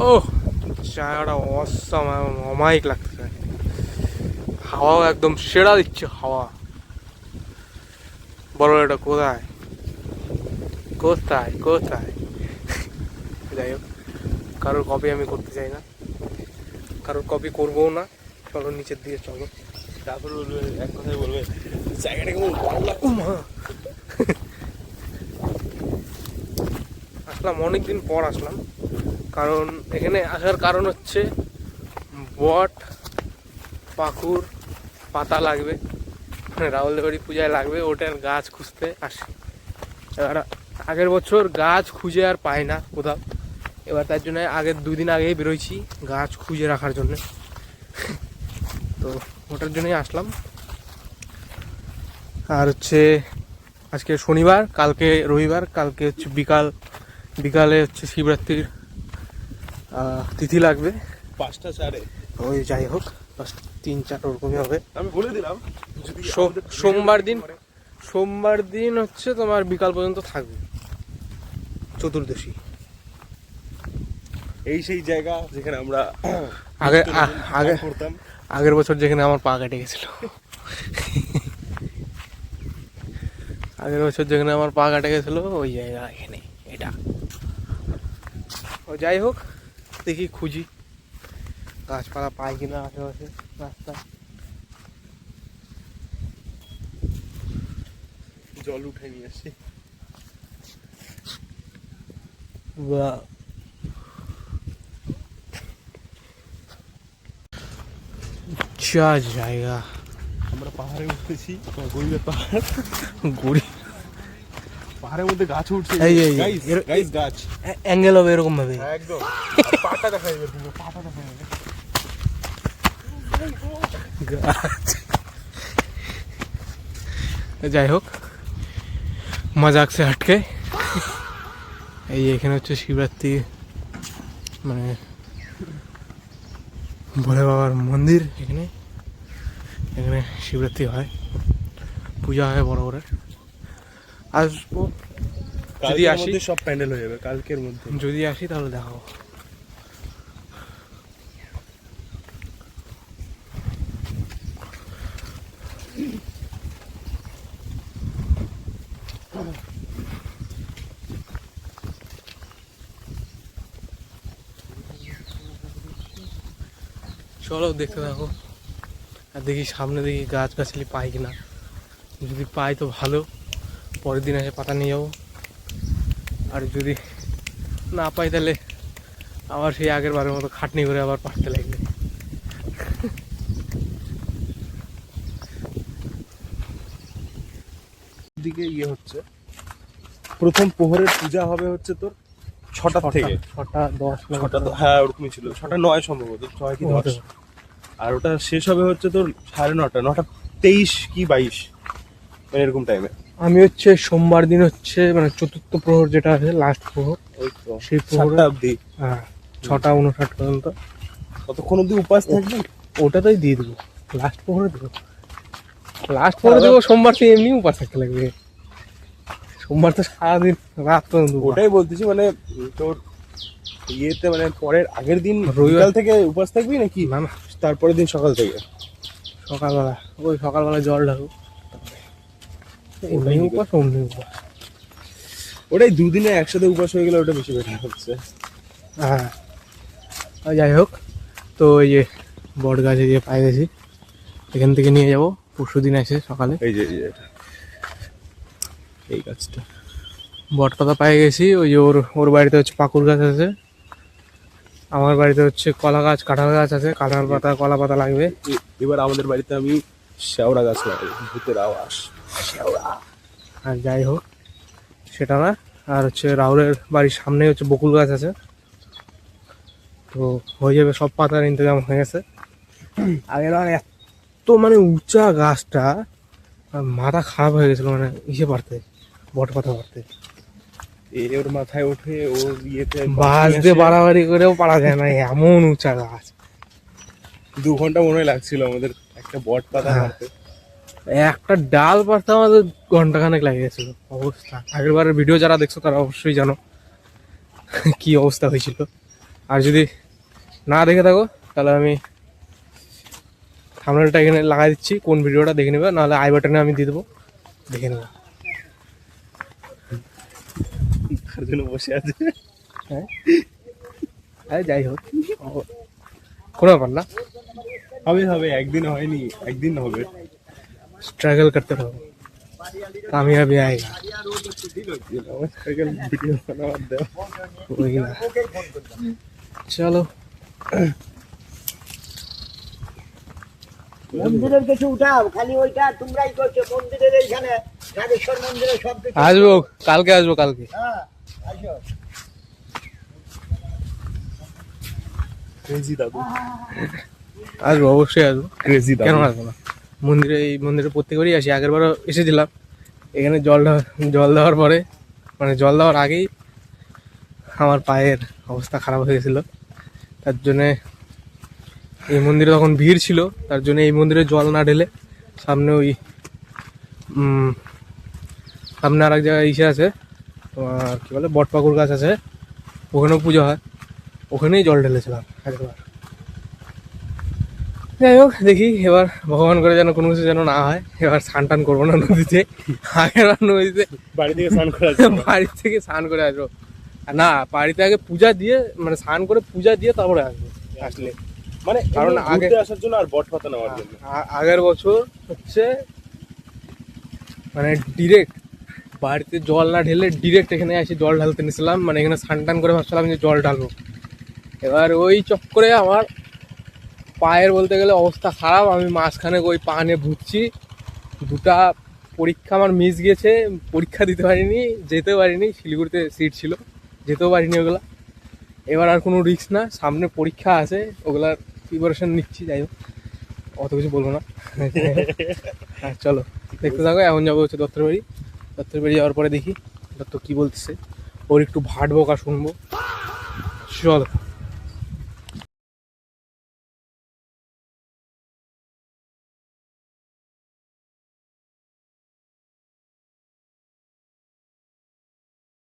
ও জায়গাটা অসাম অমায়িক লাগতেছে হাওয়াও একদম সেরা দিচ্ছে হাওয়া। বলো এটা কোথায়? কোথায় কোথায়? যাই হোক কারোর কপি আমি করতে চাই না। কারোর কপি করব না। চলো নিচের দিকে চলো। তারপর বলবে এক কথায় বলবে জায়গাটা কেমন ভালো লাগে ও মা আসলাম অনেকদিন পর আসলাম। কারণ এখানে আসার কারণ হচ্ছে বট, পাকুর, পাতা লাগবে। মানে রাহুল বাড়ি পূজায় লাগবে ওটার গাছ খুঁজতে আসি। এবার আগের বছর গাছ খুঁজে আর পাই না কোথাও। এবার তার জন্য আগের দুদিন আগেই বেরোয়ছি গাছ খুঁজে রাখার জন্য। তো ওটার জন্যই আসলাম। আর হচ্ছে আজকে শনিবার, কালকে রবিবার, কালকে হচ্ছে বিকাল। বিকালে হচ্ছে শিবরাত্রির তিথি লাগবে। পাঁচটা চারে। ওই যাই হোক তিন চার ওরকমই হবে। আমি বলে দিলাম সোমবার দিন সোমবার দিন হচ্ছে তোমার বিকাল পর্যন্ত থাকবে। চতুর্দশী। এই সেই জায়গা যেখানে আমরা আগে আগে করতাম আগের বছর যেখানে আমার পা কেটে গেছিল। আগের বছর যেখানে আমার পা কাটে গেছিল ওই জায়গা এখানে এটা। ও যাই হোক দেখি খুঁজি। গাছপালা পাই কিনা আশেপাশে রাস্তা জল উঠে নিয়ে আসি। বা। যা জায়গা। আমরা পাহাড়ে উঠতেছি গরিবের পাহাড়। গড়ি পাহাড়ের মধ্যে গাছ উঠছে। এই, এই, গাইস গাছ। অ্যাঙ্গেল হবে এরকম ভাবে। একদম। পাটা দেখা যাবে পাটা দেখা যাবে। গাছ। যাই হোক মজাক সে হটকে এই এখানে হচ্ছে শিবরাত্রি মানে ভোলে বাবার মন্দির এখানে। এখানে শিবরাত্রি হয় পূজা হয় বড় করে। আসব। যদি আসি সব প্যান্ডেল হয়ে যাবে কালকের মধ্যে। যদি আসি তাহলে দেখাবো। চলো দেখতে থাকো। আর দেখি সামনে দেখি গাছ গাছালি পাই কিনা। যদি পাই তো ভালো। পরের দিন এসে পাতা নিয়ে যাব। আর যদি না পাই তাহলে আবার সেই আগের বারের মতো খাটনি করে আবার পাঠতে লাগবে। দিকে ইয়ে হচ্ছে। প্রথম প্রহরের পূজা হবে হচ্ছে তোর ছটা থেকে। ছটা দশ ছটা হ্যাঁ ওরকমই ছিল। ছটা নয় সম্ভবত ছয় কি দশ। আর ওটা শেষ হবে হচ্ছে তোর সাড়ে নটা নটা তেইশ কি বাইশ এরকম টাইমে আমি হচ্ছে সোমবার দিন হচ্ছে মানে চতুর্থ প্রহর যেটা আছে লাস্ট প্রহর সেই প্রহরে অবধি। হ্যাঁ ছটা উনষাট পর্যন্ত। কতক্ষণ অবধি উপাস থাকবি? ওটাতেই দিয়ে দেবো। লাস্ট প্রহরে দেবো। লাস্ট প্রহরে দেবো সোমবার তো এমনি উপাস থাকতে লাগবে। সোমবার তো সারাদিন রাত পর্যন্ত ওটাই বলতেছি মানে তোর ইয়েতে মানে পরের আগের দিন রবিবার- থেকে উপাস থাকবি নাকি? না না। তারপরের দিন সকাল থেকে? সকালবেলা। ওই সকালবেলা জল ঢাকু এমনি উপাস অমনি উপাস। ওটাই দুদিনে একসাথে উপাস হয়ে গেলে ওটা বেশি বেটার হচ্ছে। হ্যাঁ। যাই হোক তো এই যে বট গাছে যে পাই গেছি এখান থেকে নিয়ে যাব পরশু দিন এসে সকালে। এই যে এই এই গাছটা। বট পাতা পাই গেছি ওই যে ওর ওর বাড়িতে হচ্ছে পাকুর গাছ আছে। আমার বাড়িতে হচ্ছে কলা গাছ কাঁঠাল গাছ আছে কাঁঠাল পাতা কলা পাতা লাগবে। এবার আমাদের বাড়িতে আমি শেওড়া গাছ লাগাই ভূতের আওয়াজ। আর যাই হোক সেটা না। আর হচ্ছে রাহুলের বাড়ির সামনে হচ্ছে বকুল গাছ আছে। তো হয়ে যাবে সব পাতার ইন্তজাম হয়ে গেছে। আগের আর এত মানে উঁচা গাছটা মাথা খারাপ হয়ে গেছিল মানে ইসে পারতে বট পাতা পারতে। এ ওর মাথায় ওঠে ও ইয়েতে বাস দিয়ে বাড়াবাড়ি করেও পারা যায় না এমন উঁচা গাছ। দু ঘণ্টা মনে হয় লাগছিল আমাদের একটা বট পাতা হ্যাঁ। মারতে। একটা ডাল পারতে আমাদের ঘন্টাখানেক লাগে গেছিল অবস্থা। আগের বারের ভিডিও যারা দেখছ তারা অবশ্যই জানো কি অবস্থা হয়েছিল। আর যদি না দেখে থাকো তাহলে আমি থামনেলটা এখানে লাগাই দিচ্ছি। কোন ভিডিওটা দেখে নেবে নাহলে আই বাটনে আমি দিয়ে দেবো। দেখে নেবে। বসে আছে। হ্যাঁ। আরে যাই হোক। কোনো ব্যাপার না। হবে হবে একদিন হয়নি একদিন হবে। स्ट्रगल करते रहो कामयाबी आएगा ভিডিও বানাবার দেওয়া वही ना चलो মন্দিরের কিছু উঠাও খালি ওইটা তোমরাই করছো মন্দিরের এইখানে নাগেশ্বর মন্দিরে সব কিছু আসবো কালকে আসবো কালকে হ্যাঁ আসো ক্রেজি দাদু আসবো অবশ্যই আসবো ক্রেজি কেন দাদু আসবো না মন্দিরে, এই মন্দিরে প্রত্যেকবারই আসি। আগের বারও এসেছিলাম এখানে জল জল দেওয়ার পরে মানে জল দেওয়ার আগেই আমার পায়ের অবস্থা খারাপ হয়ে গেছিল। তার জন্যে এই মন্দিরে তখন ভিড় ছিল। তার জন্য এই মন্দিরে জল না ঢেলে সামনে ওই সামনে আর এক জায়গায় ইসে আছে। তোমার কী বলে, বটপাকুর গাছ আছে। ওখানেও পুজো হয়। ওখানেই জল ঢেলেছিলাম একবার। যাই হোক দেখি এবার ভগবান করে যেন কোনো কিছু যেন না হয়। এবার স্নান টান করব না নদীতে। আগের নদীতে বাড়ি থেকে স্নান করা বাড়ি থেকে স্নান করে আসব। না বাড়িতে আগে পূজা দিয়ে মানে স্নান করে পূজা দিয়ে তারপরে আসব। আসলে। মানে কারণ আগে আসার জন্য আর বট পাতা নেওয়ার জন্য। আগের বছর হচ্ছে মানে ডিরেক্ট বাড়িতে জল না ঢেলে ডিরেক্ট এখানে আসি জল ঢালতে নিয়েছিলাম মানে এখানে স্নান টান করে ভাবছিলাম যে জল ঢালবো। এবার ওই চক্করে আমার পায়ের বলতে গেলে অবস্থা খারাপ। আমি মাঝখানে ওই পা নিয়ে ভুগছি দুটা পরীক্ষা আমার মিস গেছে। পরীক্ষা দিতে পারিনি যেতে পারিনি। শিলিগুড়িতে সিট ছিল, যেতেও পারিনি ওগুলা। এবার আর কোনো রিস্ক না। সামনে পরীক্ষা আছে ওগুলার প্রিপারেশন নিচ্ছি, যাই হোক। অত কিছু বলব না। হ্যাঁ চলো। দেখতে থাকো, এখন যাব হচ্ছে দত্তর বাড়ি দত্তর বাড়ি যাওয়ার পরে দেখি। দত্ত কী বলতেছে। ওর একটু ভাট বকা শুনব। চলো।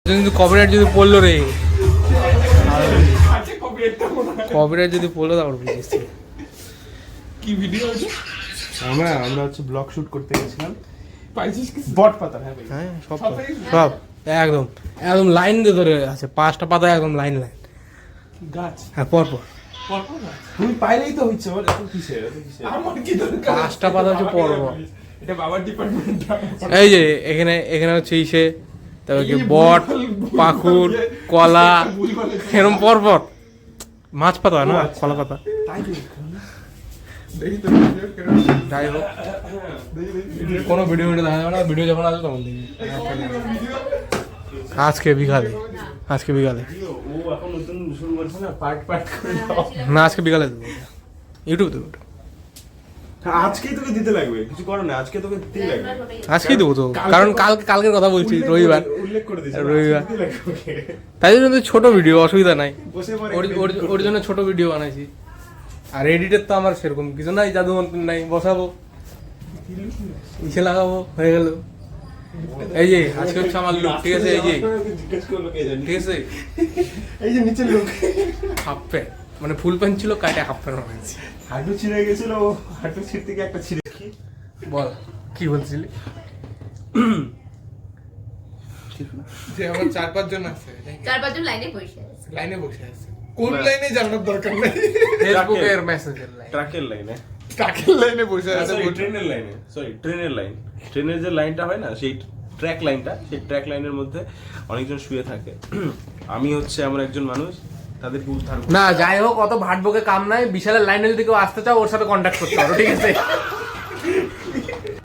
কিন্তু কপিরাইট যদি পড়ল রে। কপিরাইট যদি পড়ল তারপর বুঝিস আমরা আমরা হচ্ছে ব্লগ শুট করতে গেছিলাম। বট পাতা হ্যাঁ হ্যাঁ সব সব। একদম। একদম লাইন দিয়ে ধরে আছে পাঁচটা পাতা একদম লাইন লাইন গাছ? হ্যাঁ পর পর তুমি পাইলেই তো হচ্ছে আমার কিসে কিসে পাঁচটা পাতা হচ্ছে পর পর এটা বাবার ডিপার্টমেন্ট এই যে এখানে এখানে হচ্ছে ইসে। তারপর কি বট পাকুর কলা এরকম পর পর মাছ পাতা হয় না? কলা পাতা। যাই হোক। কোনো ভিডিও ভিডিও দেখা যাবে না ভিডিও যখন আসবে তখন আজকে বিকালে। আজকে বিকালে। ও এখন নতুন শুরু করছে না আজকে বিকালে। দেবো। ইউটিউব দেবো। হ্যাঁ, আজকেই তোকে দিতে লাগবে। কিছু করো না আজকে তোকে দিতেই লাগবে। আজকেই দেবো তো। কারণ কাল কালকের কথা বলছি রবিবার। উল্লেখ করে দিয়েছে রবিবার। দিতে। তাই জন্য তো ছোট ভিডিও অসুবিধা নাই। ওর জন্য ছোট ভিডিও বানাইছি। আর এডিটের তো আমার সেরকম কিছু নাই জাদু মন্ত্র নাই বসাবো। ইসে লাগাবো হয়ে গেল। এই যে আজকে হচ্ছে আমার লুক ঠিক আছে? এই যে। ঠিক আছে? এই যে নিচের লোক হাফ প্যান্ট। মানে ফুল প্যান্ট ছিল কাটে হাফ প্যান্ট হাঁটু ছিঁড়ে গেছিল ও হাঁটু ছিঁড়তে গিয়ে একটা ছিঁড়ে কি? বল কি বলছিলি? যে আমার চার পাঁচ জন আছে চার পাঁচজন লাইনে বসে আছে। লাইনে বসে আছে। কোন লাইনে জানার দরকার নেই? ফেসবুকের মেসেঞ্জার লাইন ট্রাকের লাইনে। কাকের লাইনে বসে আছে ট্রেনের লাইনে সরি ট্রেনের লাইন। ট্রেনের যে লাইনটা হয় না সেই ট্র্যাক লাইনটা সেই ট্র্যাক লাইনের মধ্যে অনেকজন শুয়ে থাকে। আমি হচ্ছে এমন একজন মানুষ তাদেরকে উদ্ধার না যাই হোক অত ভাট বকে কাম নাই। বিশালের লাইনে যদি কেউ আসতে চাও ওর সাথে কন্ট্যাক্ট করতে পারো ঠিক আছে?